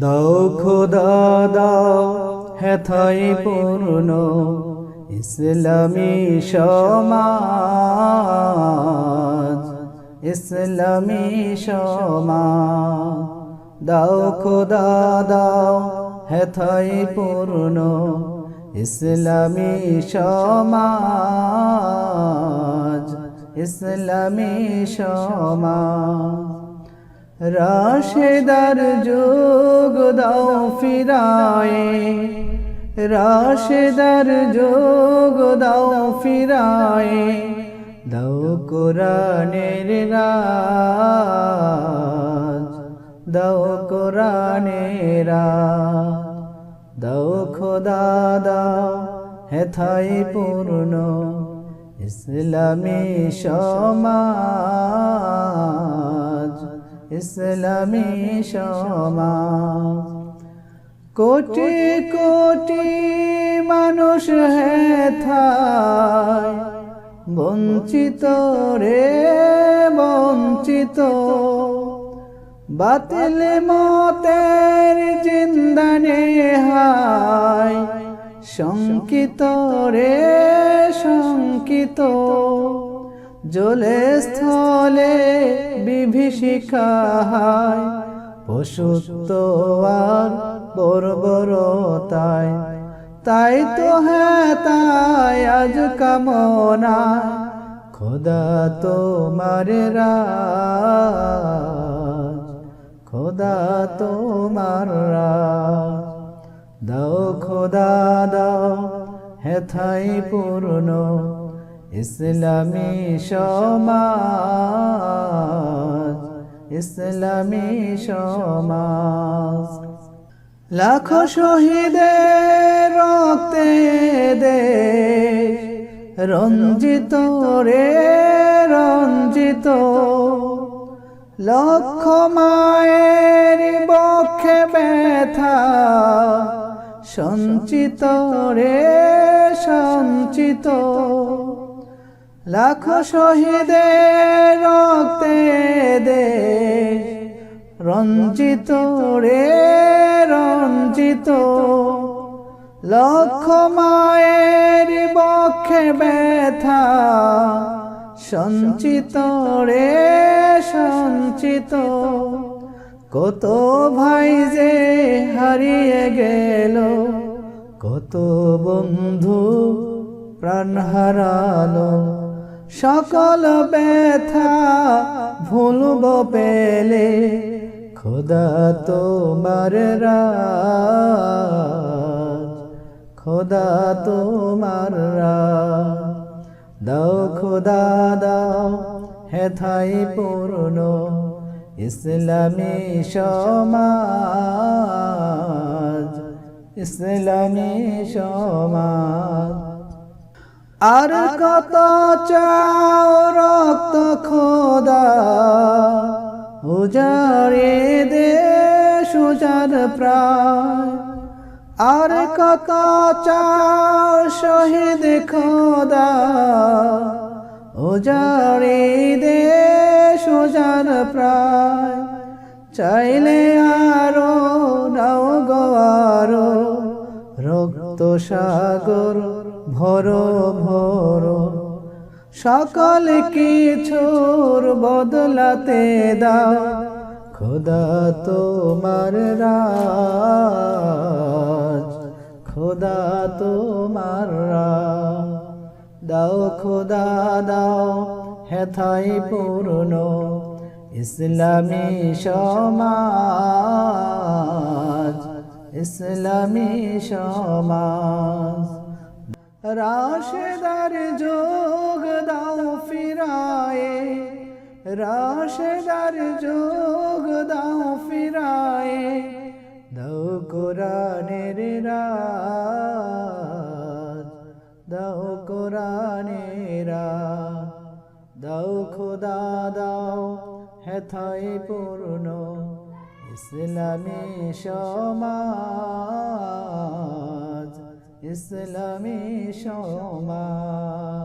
দাও খোদা দাও হেথাই পূর্ণ। ইসলামী সমাজ ইসলামী সমাজ। দাও খোদা দাও হেথাই পূর্ণ। ইসলামী সমাজ ইসলামী সমাজ। রাশেদার যোগ দাও ফিরায়ে। রাশেদার যোগ দাও ফিরায়ে। দাও কোরআনের রাজ। দাও কোরআনের দাও খোদা দাও হেথাই পূর্ণ। ইসলামী সমাজ। ইসলামী সমাজ। কোটি কোটি মানুষ হেথায় বঞ্চিত রে বঞ্চিত। বাতিল মতের জিন্দানে হায় শঙ্কিত রে শঙ্কিত। জলে স্থলে বিভীষিকা হায়, পশুত্ব আর বর্বরতায়। তাই তো হ্যাঁ তাই আজ কামনা খোদা তোমার রাজ, খোদা তোমার রাজ। দাও খোদা, দাও হেথাই পূর্ণ ইসলামী সমাজ ইসলামী সমাজ। লাখ শহীদের রক্তে দে, রঞ্জিত রে, রঞ্জিত। লক্ষ মায়ের বক্ষে ব্যথা, সঞ্চিত রে, সঞ্চিত। লাখ শহীদের রক্তে দে, রঞ্জিত রে, রঞ্জিত। লক্ষ মায়ের বক্ষে ব্যথা, সঞ্চিত রে, সঞ্চিত। কত ভাই যে হারিয়ে গেল, কত বন্ধু প্রাণ হারালো। সকল ব্যথা ভুলব পেলে খোদা তোমার খোদা তোমার দাও খোদা, দাও হেথাই পূর্ণ ইসলামী সমাজ। ইসলামী সমাজ। আর কত চাও রক্ত খোদা উজারে দে সুজার প্রায়। আর কত চাও শহীদ খোদা উজারে দে সুজার প্রায়। চাইলে আরও নাও গো আরও রক্ত সাগর ভরো ভরো। সকল কিছুর বদলাতে দাও। খোদা তোমার রাজ। খোদা তোমার দাও, খোদা, দাও। হেথাই পূর্ণ। ইসলামী সমাজ। ইসলামী সমাজ। রাশেদার যোগ দাও ফিরায়ে, রাশেদার যোগ দাও ফিরায়ে, দাও কোরআনের রাজ দাও কোরআনের দাও খোদা দাও হেথাই পূর্ণ, ইসলামী সমাজ। ইসলামী সমাজ